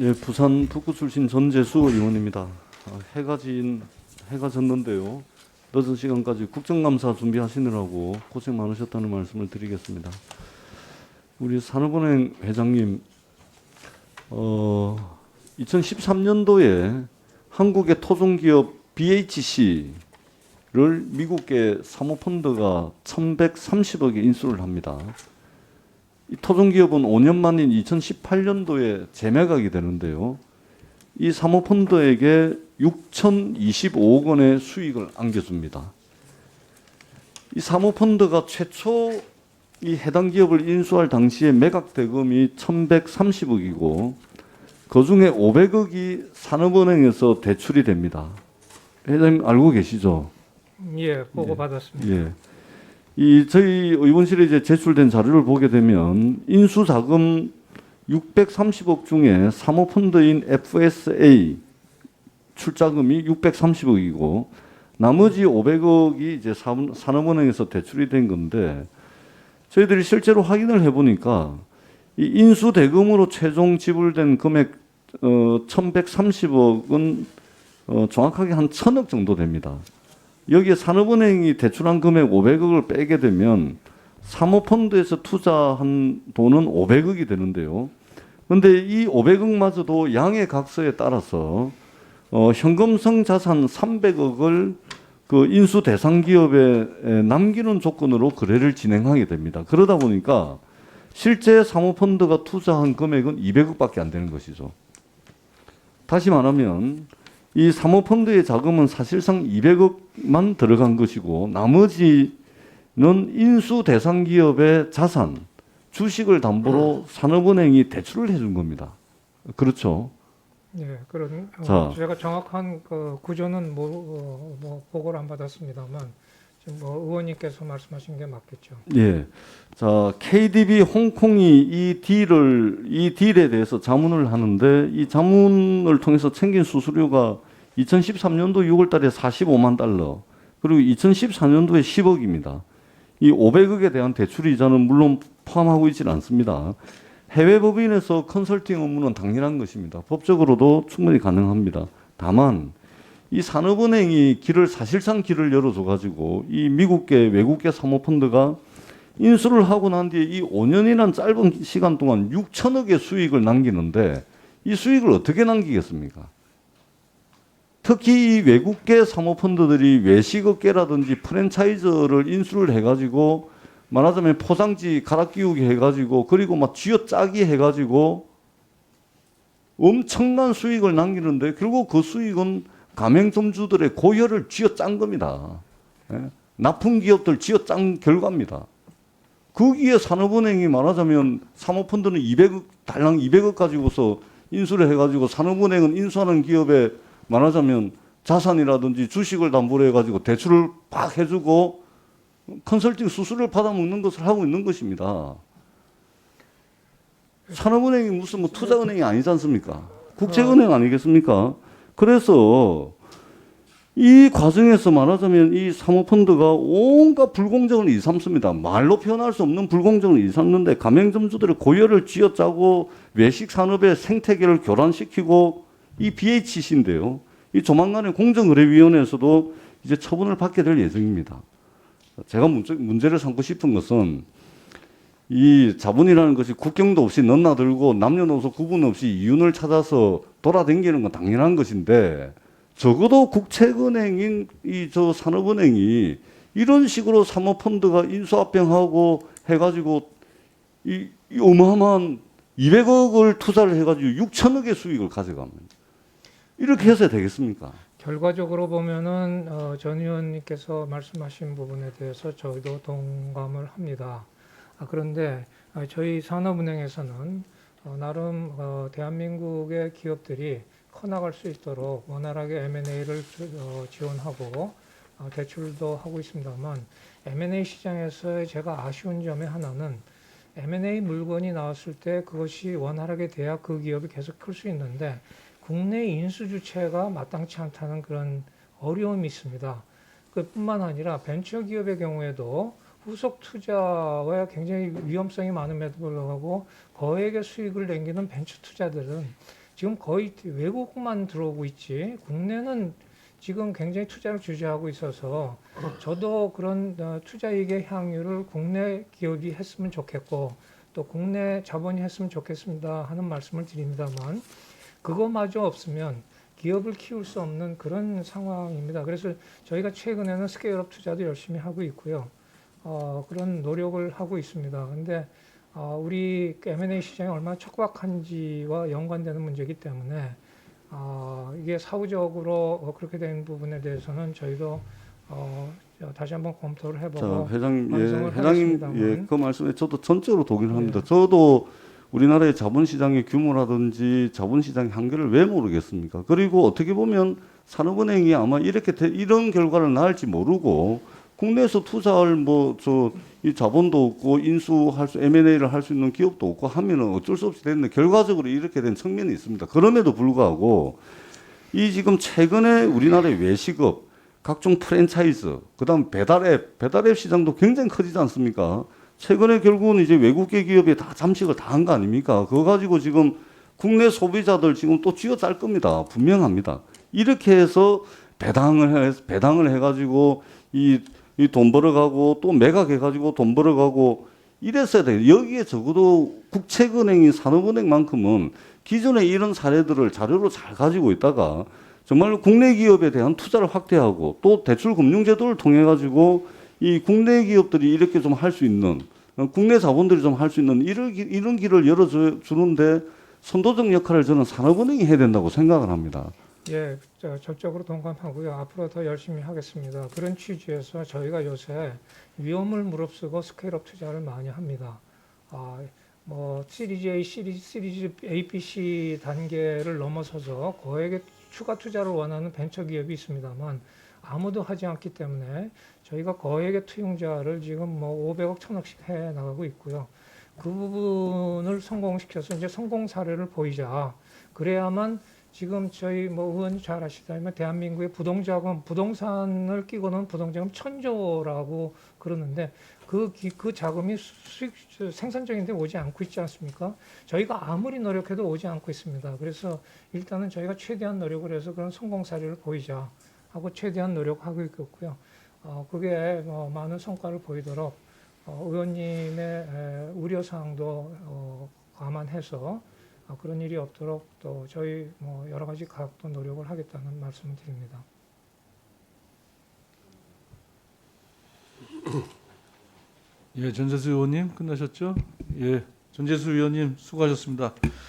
예, 부산 북구 출신 전재수 의원입니다. 아, 해가 진 해가 졌는데요. 늦은 시간까지 국정감사 준비하시느라고 고생 많으셨다는 말씀을 드리겠습니다. 우리 산업은행 회장님, 어, 2013년도에 한국의 토종기업 BHC를 미국계 사모펀드가 1,130억에 인수를 합니다. 이 토종기업은 5년 만인 2018년도에 재매각이 되는데요. 이 사모펀드에게 6,025억 원의 수익을 안겨줍니다. 이 사모펀드가 최초 이 해당 기업을 인수할 당시에 매각 대금이 1,130억이고 그 중에 500억이 산업은행에서 대출이 됩니다. 회장님 알고 계시죠? 예, 보고 예. 받았습니다. 예. 이 저희 의원실에 이제 제출된 자료를 보게 되면 인수 자금 630억 중에 사모펀드인 FSA 출자금이 630억이고 나머지 500억이 이제 산- 산업은행에서 대출이 된 건데 저희들이 실제로 확인을 해보니까 이 인수 대금으로 최종 지불된 금액 어 1,130억은 어 정확하게 한 1,000억 정도 됩니다. 여기에 산업은행이 대출한 금액 500억을 빼게 되면 사모펀드에서 투자한 돈은 500억이 되는데요. 근데 이 500억마저도 양의 각서에 따라서 어, 현금성 자산 300억을 그 인수 대상 기업에 에, 남기는 조건으로 거래를 진행하게 됩니다. 그러다 보니까 실제 사모펀드가 투자한 금액은 200억밖에 안 되는 것이죠. 다시 말하면 이 사모펀드의 자금은 사실상 200억만 들어간 것이고 나머지는 인수 대상 기업의 자산, 주식을 담보로 산업은행이 대출을 해준 겁니다. 그렇죠. 예, 그런 어, 자. 제가 정확한 그 구조는 뭐, 어, 뭐 보고를 안 받았습니다만 지금 뭐 의원님께서 말씀하신 게 맞겠죠. 예. 자, KDB 홍콩이 이 딜을 이 딜에 대해서 자문을 하는데 이 자문을 통해서 챙긴 수수료가 2013년도 6월 달에 45만 달러, 그리고 2014년도에 10억입니다. 이 500억에 대한 대출 이자는 물론 포함하고 있지는 않습니다. 해외 법인에서 컨설팅 업무는 당연한 것입니다. 법적으로도 충분히 가능합니다. 다만 이 산업은행이 길을 사실상 길을 열어줘 가지고 이 미국계 외국계 사모펀드가 인수를 하고 난 뒤에 이 5년이란 짧은 시간 동안 6천억의 수익을 남기는데 이 수익을 어떻게 남기겠습니까? 특히 이 외국계 사모펀드들이 외식업계라든지 프랜차이즈를 인수를 해가지고 말하자면 포장지 갈아 끼우기 해가지고 그리고 막 쥐어짜기 해가지고 엄청난 수익을 남기는데 결국 그 수익은 가맹점주들의 고혈을 쥐어짠 겁니다. 예? 나쁜 기업들 쥐어짠 결과입니다. 거기에 산업은행이 말하자면 사모펀드는 200억 달랑 200억 가지고서 인수를 해가지고 산업은행은 인수하는 기업에 말하자면 자산이라든지 주식을 담보로 해가지고 대출을 팍 해주고 컨설팅 수수료를 받아먹는 것을 하고 있는 것입니다. 산업은행이 무슨 뭐 투자은행이 아니지 않습니까? 국제은행 아니겠습니까? 그래서 이 과정에서 말하자면 이 사모펀드가 온갖 불공정을 일삼습니다. 말로 표현할 수 없는 불공정을 일삼는데 가맹점주들의 고열을 쥐어짜고 외식 산업의 생태계를 교란시키고 이 BHC인데요. 이 조만간에 공정거래위원회에서도 이제 처분을 받게 될 예정입니다. 제가 문제, 문제 를 삼고 싶은 것은 이 자본이라는 것이 국경도 없이 넘나들고 남녀노소 구분 없이 이윤을 찾아서 돌아다니는 건 당연한 것인데 적어도 국책은행인 이 저 산업은행이 이런 식으로 사모펀드가 인수합병하고 해가지고 이, 이 어마어마한 200억을 투자를 해가지고 6천억의 수익을 가져가면 이렇게 해서 되겠습니까? 결과적으로 보면은 어, 전 의원님께서 말씀하신 부분에 대해서 저희도 동감을 합니다. 아, 그런데 아, 저희 산업은행에서는 어, 나름 어, 대한민국의 기업들이 커나갈 수 있도록 원활하게 M&A를 어, 지원하고 어, 대출도 하고 있습니다만 M&A 시장에서의 제가 아쉬운 점의 하나는 M&A 물건이 나왔을 때 그것이 원활하게 돼야 그 기업이 계속 클 수 있는데 국내 인수 주체가 마땅치 않다는 그런 어려움이 있습니다. 그뿐만 아니라 벤처 기업의 경우에도 후속 투자와 굉장히 위험성이 많음에도 불구하고 거액의 수익을 남기는 벤처 투자들은 지금 거의 외국만 들어오고 있지 국내는 지금 굉장히 투자를 주저하고 있어서 저도 그런 어, 투자이익의 향유를 국내 기업이 했으면 좋겠고 또 국내 자본이 했으면 좋겠습니다 하는 말씀을 드립니다만 그거마저 없으면 기업을 키울 수 없는 그런 상황입니다. 그래서 저희가 최근에는 스케일업 투자도 열심히 하고 있고요. 어, 그런 노력을 하고 있습니다. 근데 어, 우리 M&A 시장이 얼마나 촉박한지와 연관되는 문제이기 때문에 어, 이게 사후적으로 어, 그렇게 된 부분에 대해서는 저희도 어, 저 다시 한번 검토를 자, 해보고 회장, 예, 회장님. 예, 그 말씀에 저도 전적으로 동의를 합니다. 저도 우리나라의 자본시장의 규모라든지 자본시장의 한계를 왜 모르겠습니까? 그리고 어떻게 보면 산업은행이 아마 이렇게 되- 이런 결과를 낳을지 모르고 국내에서 투자할 뭐 저 이 자본도 없고 인수할 수 M&A를 할 수 있는 기업도 없고 하면은 어쩔 수 없이 됐는데 결과적으로 이렇게 된 측면이 있습니다. 그럼에도 불구하고 이 지금 최근에 우리나라의 외식업 각종 프랜차이즈, 그다음 배달앱, 배달앱 시장도 굉장히 커지지 않습니까? 최근에 결국은 이제 외국계 기업이 다 잠식을 다 한 거 아닙니까? 그거 가지고 지금 국내 소비자들 지금 또 쥐어 짤 겁니다. 분명합니다. 이렇게 해서 배당을 해 배당을 해가지고 이 이 돈 벌어가고 또 매각해가지고 돈 벌어가고 이랬어야 돼요. 여기에 적어도 국책은행인 산업은행만큼은 기존에 이런 사례들을 자료로 잘 가지고 있다가 정말 국내 기업에 대한 투자를 확대하고 또 대출 금융 제도를 통해 가지고 이 국내 기업들이 이렇게 좀 할 수 있는 어, 국내 자본들이 좀 할 수 있는 이런 길- 이런 길을 열어 주는데 선도적 역할을 저는 산업은행이 해야 된다고 생각을 합니다. 예, 저, 적극적으로 동감하고요. 앞으로 더 열심히 하겠습니다. 그런 취지에서 저희가 요새 위험을 무릅쓰고 스케일업 투자를 많이 합니다. 아, 뭐 시리즈 A, 시리즈, 시리즈 A, B, C 단계를 넘어서서 거액의 추가 투자를 원하는 벤처 기업이 있습니다만 아무도 하지 않기 때문에 저희가 거액의 투용자를 지금 뭐 500억, 1000억씩 해 나가고 있고요. 그 부분을 성공시켜서 이제 성공 사례를 보이자. 그래야만 지금 저희 뭐 의원님 잘 아시다시피 대한민국의 부동자금 부동산을 끼고는 부동자금 천조라고 그러는데 그, 기- 그 자금이 수익 생산적인데 오지 않고 있지 않습니까? 저희가 아무리 노력해도 오지 않고 있습니다. 그래서 일단은 저희가 최대한 노력을 해서 그런 성공 사례를 보이자 하고 최대한 노력하고 있겠고요. 어, 그게 어, 많은 성과를 보이도록 어, 의원님의 에, 우려 사항도 어, 감안해서 어, 그런 일이 없도록 또 저희 뭐 여러 가지 각도 노력을 하겠다는 말씀을 드립니다. 예, 전재수 의원님 끝나셨죠? 예, 전재수 의원님 수고하셨습니다.